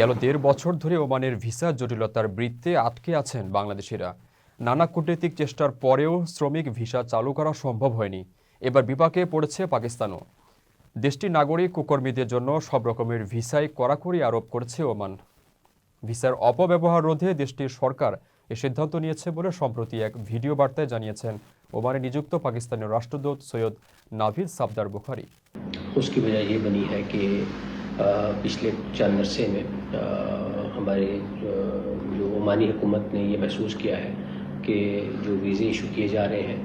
গেল দেড় বছর ধরে ওমানের ভিসা জটিলতার বৃত্তে আটকে আছেন বাংলাদেশিরা। নানা কূটনৈতিক চেষ্টার পরেও শ্রমিক ভিসা চালু করা সম্ভব হয়নি। এবার বিপাকে পড়েছে পাকিস্তানও। দেশটির নাগরিক কুকর্মীদের জন্য সব রকমের ভিসায় কড়াকড়ি আরোপ করেছে ওমান। ভিসার অপব্যবহার রোধে দেশটির সরকার এ সিদ্ধান্ত নিয়েছে বলে সম্প্রতি এক ভিডিও বার্তায় জানিয়েছেন ওমানে নিযুক্ত পাকিস্তানের রাষ্ট্রদূত সৈয়দ নাভিদ সাবদার বুখারি। پچھلے چند عرصے میں ہمارے جو عمانی حکومت نے یہ محسوس کیا ہے کہ جو ویزے ایشو کیے جا رہے ہیں،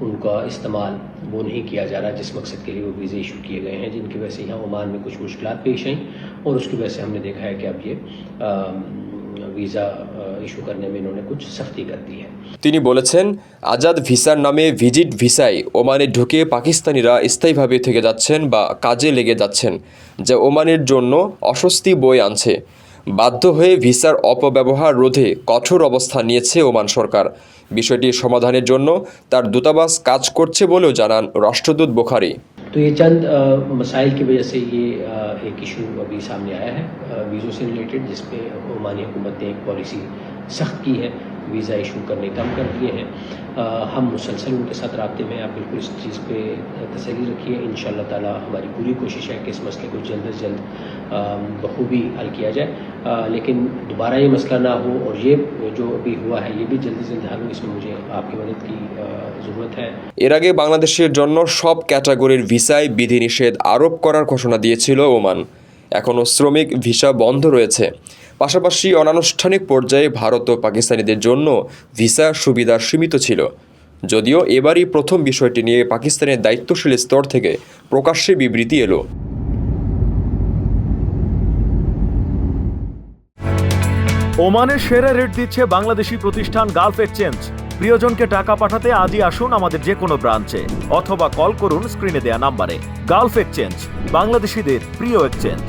ان کا استعمال وہ نہیں کیا جا رہا جس مقصد کے لیے وہ ویزے ایشو کیے گئے ہیں، جن کی وجہ سے یہاں عمان میں کچھ مشکلات پیش آئیں اور اس کی وجہ سے ہم نے دیکھا ہے کہ اب یہ वीज़ा इशू करने में इन्होंने कुछ सख्ती कर दी है তিনি বলেছেন আজাদ ভিসার নামে ভিজিট ভিসায় ওমানে ঢুকে পাকিস্তানিরা স্থায়ীভাবে থেকে যাচ্ছেন বা কাজে লেগে যাচ্ছেন যা ওমানের জন্য অস্বস্তি বয়ে আনছে বাধ্য হয়ে ভিসার অপব্যবহার রোধে কঠোর অবস্থান নিয়েছে ওমান সরকার বিষয়টি সমাধানের জন্য তার দূতাবাস কাজ করছে বলেও জানান রাষ্ট্রদূত বোখারি تو یہ چند مسائل کی وجہ سے یہ ایک ایشو ابھی سامنے آیا ہے ویزوں سے ریلیٹڈ، جس پہ عمانی حکومت نے ایک پالیسی سخت کی ہے۔ वीज़ा इशू करने कम कर दिए हैं अ, हम मुसलसल उनके साथ रबते में आप बिल्कुल इस चीज़ पे तसली रखिए इन ताला हमारी पूरी कोशिश है कि इस मसले को जल्द अज जल्द अ, बखूबी हल किया जाए अ, लेकिन दोबारा ये मसला ना हो और ये जो अभी हुआ है ये भी जल्दी जल्द हल हो इसमें मुझे आपकी मदद की अ, ज़रूरत है এর আগে বাংলাদেশের জন্য সব ক্যাটাগরির ভিসায় বিধিনিষেধ আরোপ করার ঘোষণা দিয়েছিল ওমান এখনও শ্রমিক ভিসা বন্ধ রয়েছে পাশাপাশি অনানুষ্ঠানিক পর্যায়ে ভারত ও পাকিস্তানিদের জন্য ভিসা সুবিধা সীমিত ছিল। যদিও এবারই প্রথম বিষয়টি নিয়ে পাকিস্তানের দায়িত্বশীল স্তর থেকে প্রকাশ্যে বিবৃতি এলো। ওমানের সেরা রেট দিচ্ছে বাংলাদেশি প্রতিষ্ঠান গালফ এক্সচেঞ্জ। প্রিয়জনকে টাকা পাঠাতে আজই আসুন আমাদের যে কোনো ব্রাঞ্চে, অথবা কল করুন স্ক্রিনে দেয়া নাম্বারে। গালফ এক্সচেঞ্জ, বাংলাদেশিদের প্রিয় এক্সচেঞ্জ।